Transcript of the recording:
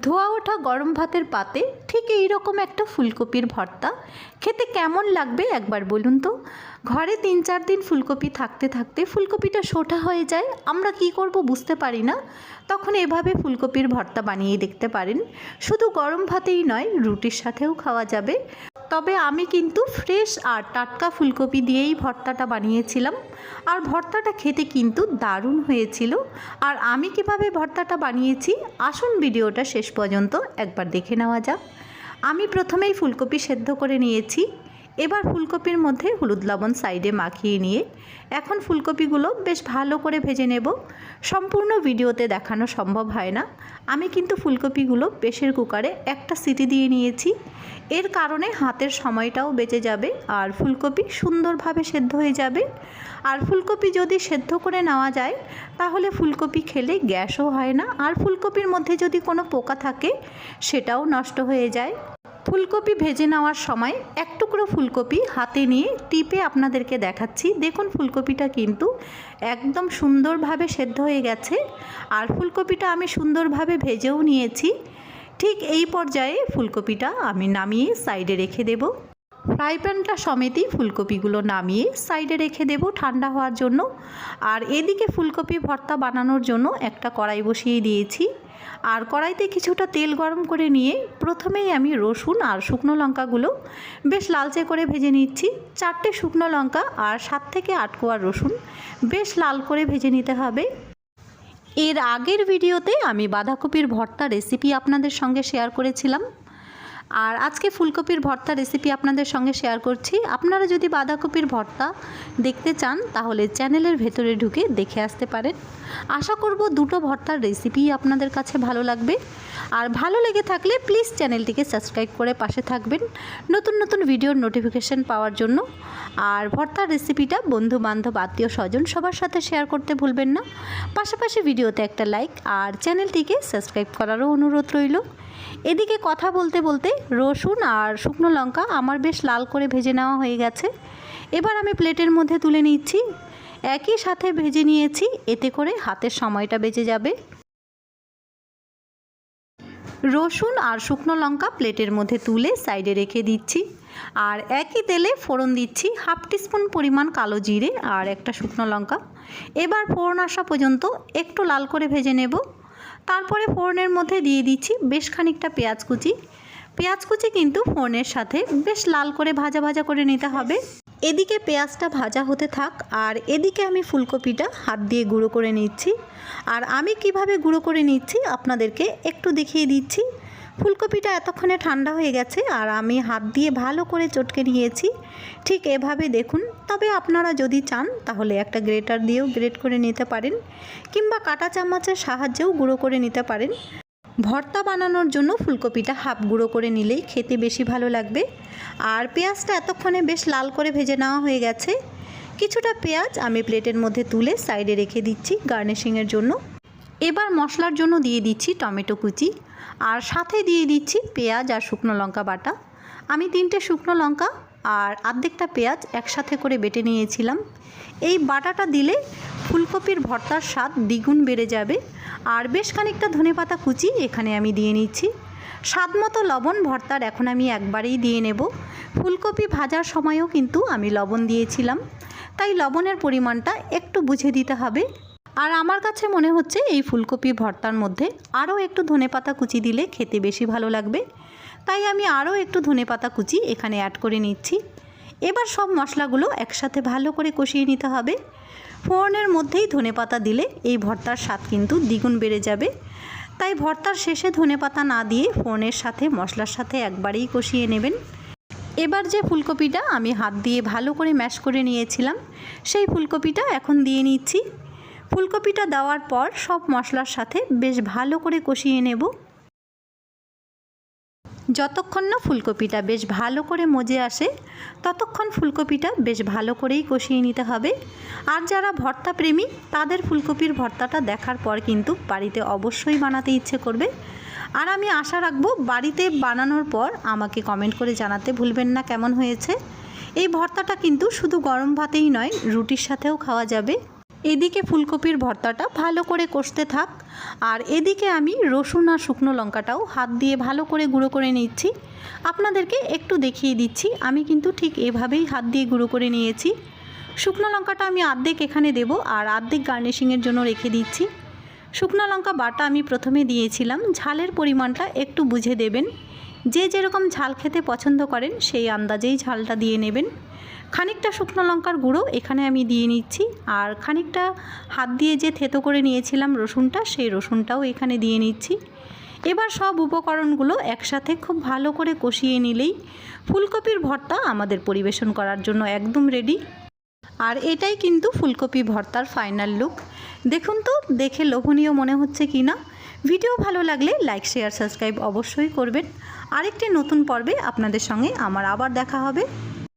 ধোয়া ওঠা গরম ভাতের পাতে ঠিক এই রকম একটা ফুলকপির ভর্তা। খেতে কেমন লাগবে একবার বলুন তো? ঘরে তিন চার দিন ফুলকপি থাকতে থাকতে ফুলকপিটা সোঠা হয়ে যায়, আমরা কি করব বুঝতে পারি না। তখন এভাবে ফুলকপির ভর্তা বানিয়ে দেখতে পারেন। শুধু গরম ভাতেই নয়, রুটির সাথেও খাওয়া যাবে। তবে আমি কিন্তু ফ্রেশ আর টাটকা ফুলকপি দিয়েই ভর্তাটা বানিয়েছিলাম। আর ভর্তাটা খেতে কিন্তু দারুণ হয়েছিল। আর আমি কীভাবে ভর্তাটা বানিয়েছি, আসুন ভিডিওটা শেষ পর্যন্ত একবার দেখে নেওয়া যাক। আমি প্রথমেই ফুলকপি সেদ্ধ করে নিয়েছি। এবার ফুলকপির মধ্যে হলুদ লবণ সাইডে মাখিয়ে নিয়ে এখন ফুলকপিগুলো বেশ ভালো করে ভেজে নেব। সম্পূর্ণ ভিডিওতে দেখানো সম্ভব হয় না। আমি কিন্তু ফুলকপিগুলো প্রেশার কুকারে একটা সিটি দিয়ে নিয়েছি। এর কারণে হাতের সময়টাও বেঁচে যাবে আর ফুলকপি সুন্দরভাবে সেদ্ধ হয়ে যাবে। আর ফুলকপি যদি সেদ্ধ করে নেওয়া যায়, তাহলে ফুলকপি খেলে গ্যাসও হয় না। আর ফুলকপির মধ্যে যদি কোনো পোকা থাকে, সেটাও নষ্ট হয়ে যায়। ফুলকপি ভেজে নেওয়ার সময় এক টুকরো ফুলকপি হাতে নিয়ে টিপে আপনাদেরকে দেখাচ্ছি। দেখুন ফুলকপিটা কিন্তু একদম সুন্দরভাবে সেদ্ধ হয়ে গেছে। আর ফুলকপিটা আমি সুন্দরভাবে ভেজেও নিয়েছি। ঠিক এই পর্যায়ে ফুলকপিটা আমি নামিয়ে সাইডে রেখে দেব। ফ্রাই প্যানটা সমেতই ফুলকপিগুলো নামিয়ে সাইডে রেখে দেব ঠান্ডা হওয়ার জন্য। আর এদিকে ফুলকপি ভর্তা বানানোর জন্য একটা কড়াই বসিয়ে দিয়েছি। আর কড়াইতে কিছুটা তেল গরম করে নিয়ে প্রথমেই আমি রসুন আর শুকনো লঙ্কাগুলো বেশ লালচে করে ভেজে নিচ্ছি। চারটে শুকনো লঙ্কা আর সাত থেকে আট কোয়া রসুন বেশ লাল করে ভেজে নিতে হবে। এর আগের ভিডিওতে আমি বাঁধাকপির ভর্তা রেসিপি আপনাদের সঙ্গে শেয়ার করেছিলাম। আর আজকে ফুলকপির ভর্তা রেসিপি আপনাদের সঙ্গে শেয়ার করছি। আপনারা যদি বাঁধাকপির ভর্তা দেখতে চান, তাহলে চ্যানেলের ভেতরে ঢুকে দেখে আসতে পারেন। আশা করব দুটো ভর্তার রেসিপি আপনাদের কাছে ভালো লাগবে। আর ভালো লেগে থাকলে প্লিজ চ্যানেলটিকে সাবস্ক্রাইব করে পাশে থাকবেন নতুন নতুন ভিডিওর নোটিফিকেশন পাওয়ার জন্য। আর ভর্তার রেসিপিটা বন্ধু বান্ধব আত্মীয় স্বজন সবার সাথে শেয়ার করতে ভুলবেন না। পাশাপাশি ভিডিওতে একটা লাইক আর চ্যানেলটিকে সাবস্ক্রাইব করারও অনুরোধ রইল। এদিকে কথা বলতে বলতে রসুন আর শুকনো লঙ্কা আমার বেশ লাল করে ভেজে নেওয়া হয়ে গেছে। এবার আমি প্লেটের মধ্যে তুলে নিচ্ছি। একই সাথে ভেজে নিয়েছি, এতে করে হাতের সময়টা বেঁচে যাবে। রসুন আর শুকনো লঙ্কা প্লেটের মধ্যে তুলে সাইডে রেখে দিচ্ছি। আর একই তেলে ফোড়ন দিচ্ছি হাফ টিস্পুন পরিমাণ কালো জিরে আর একটা শুকনো লঙ্কা। এবার ফোড়ন আসা পর্যন্ত একটু লাল করে ভেজে নেব। তারপরে ফোড়নের মধ্যে দিয়ে দিচ্ছি বেশ খানিকটা পেঁয়াজ কুচি। পেঁয়াজ কুচি কিন্তু ফোড়নের সাথে বেশ লাল করে ভাজা ভাজা করে নিতে হবে। এদিকে পেঁয়াজটা ভাজা হতে থাক, আর এদিকে আমি ফুলকপিটা হাত দিয়ে গুঁড়ো করে নিচ্ছি। আর আমি কীভাবে গুঁড়ো করে নিচ্ছি আপনাদেরকে একটু দেখিয়ে দিচ্ছি। ফুলকপিটা এতক্ষণে ঠান্ডা হয়ে গেছে, আর আমি হাত দিয়ে ভালো করে চটকে নিয়েছি। ঠিক এভাবে দেখুন, তবে আপনারা যদি চান, তাহলে একটা গ্রেটার দিয়েও গ্রেট করে নিতে পারেন, কিংবা কাঁটা চামচের সাহায্যেও গুঁড়ো করে নিতে পারেন। ভর্তা বানানোর জন্য ফুলকপিটা হাফ গুঁড়ো করে নিলেই খেতে বেশি ভালো লাগবে। আর পেঁয়াজটা এতক্ষণে বেশ লাল করে ভেজে নেওয়া হয়ে গেছে। কিছুটা পেঁয়াজ আমি প্লেটের মধ্যে তুলে সাইডে রেখে দিচ্ছি গার্নিশিংয়ের জন্য। এবার মশলার জন্য দিয়ে দিচ্ছি টমেটো কুচি। আর সাথে দিয়ে দিচ্ছি পেঁয়াজ আর শুকনো লঙ্কা বাটা। আমি তিনটে শুকনো লঙ্কা আর আর্ধেকটা পেঁয়াজ একসাথে করে বেটে নিয়েছিলাম। এই বাটাটা দিলে ফুলকপির ভর্তার স্বাদ দ্বিগুণ বেড়ে যাবে। আর বেশ খানিকটা ধনেপাতা কুচি এখানে আমি দিয়ে নিচ্ছি। স্বাদ মতো লবণ ভর্তার এখন আমি একবারেই দিয়ে নেব। ফুলকপি ভাজার সময়ও কিন্তু আমি লবণ দিয়েছিলাম। তাই লবণের পরিমাণটা একটু বুঝে দিতে হবে। আর আমার কাছে মনে হচ্ছে এই ফুলকপি ভর্তার মধ্যে আরও একটু ধনেপাতা কুচি দিলে খেতে বেশি ভালো লাগবে। তাই আমি আরও একটু ধনেপাতা কুচি এখানে অ্যাড করে নিচ্ছি। এবার সব মশলাগুলো একসাথে ভালো করে কষিয়ে নিতে হবে। ফোড়নের মধ্যেই ধনেপাতা দিলে এই ভর্তার স্বাদ কিন্তু দ্বিগুণ বেড়ে যাবে। তাই ভর্তার শেষে ধনেপাতা না দিয়ে ফোড়নের সাথে মশলার সাথে একবারেই কষিয়ে নেবেন। এবার যে ফুলকপিটা আমি হাত দিয়ে ভালো করে ম্যাশ করে নিয়েছিলাম, সেই ফুলকপিটা এখন দিয়ে নিচ্ছি। ফুলকপিটা দেওয়ার পর সব মশলার সাথে বেশ ভালো করে কষিয়ে নেব। যতক্ষণ না ফুলকপিটা বেশ ভালো করে মজে আসে, ততক্ষণ ফুলকপিটা বেশ ভালো করেই কষিয়ে নিতে হবে। আর যারা ভর্তা প্রেমী তাদের ফুলকপির ভর্তাটা দেখার পর কিন্তু বাড়িতে অবশ্যই বানাতে ইচ্ছে করবে। আর আমি আশা রাখব বাড়িতে বানানোর পর আমাকে কমেন্ট করে জানাতে ভুলবেন না কেমন হয়েছে। এই ভর্তাটা কিন্তু শুধু গরম ভাতেই নয়, রুটির সাথেও খাওয়া যাবে। এদিকে ফুলকপির ভর্তাটা ভালো করে কষতে থাক। আর এদিকে আমি রসুন আর শুকনো লঙ্কাটাও হাত দিয়ে ভালো করে গুঁড়ো করে নিচ্ছি। আপনাদেরকে একটু দেখিয়ে দিচ্ছি, আমি কিন্তু ঠিক এভাবেই হাত দিয়ে গুঁড়ো করে নিয়েছি। শুকনো লঙ্কাটা আমি আর্ধেক এখানে দেব আর আর্ধেক গার্নিশিংয়ের জন্য রেখে দিচ্ছি। শুকনো লঙ্কা বাটা আমি প্রথমে দিয়েছিলাম, ঝালের পরিমাণটা একটু বুঝে দেবেন। যে যেরকম ঝাল খেতে পছন্দ করেন, সেই আন্দাজেই ঝালটা দিয়ে নেবেন। খানিকটা শুকনো লঙ্কার গুঁড়ো এখানে আমি দিয়ে নিচ্ছি, আর খানিকটা হাত দিয়ে যে থেতো করে নিয়েছিলাম রসুনটা, সেই রসুনটাও এখানে দিয়ে নিচ্ছি। এবার সব উপকরণগুলো একসাথে খুব ভালো করে কষিয়ে নিলেই ফুলকপির ভর্তা আমাদের পরিবেশন করার জন্য একদম রেডি আর এটাই কিন্তু ফুলকপি ভর্তার ফাইনাল লুক দেখুন তো, দেখে লোভনীয় মনে হচ্ছে কি না ভিডিও ভালো লাগলে লাইক, শেয়ার, সাবস্ক্রাইব অবশ্যই করবেন। আরেকটি নতুন পর্বে আপনাদের সঙ্গে আমার আবার দেখা হবে।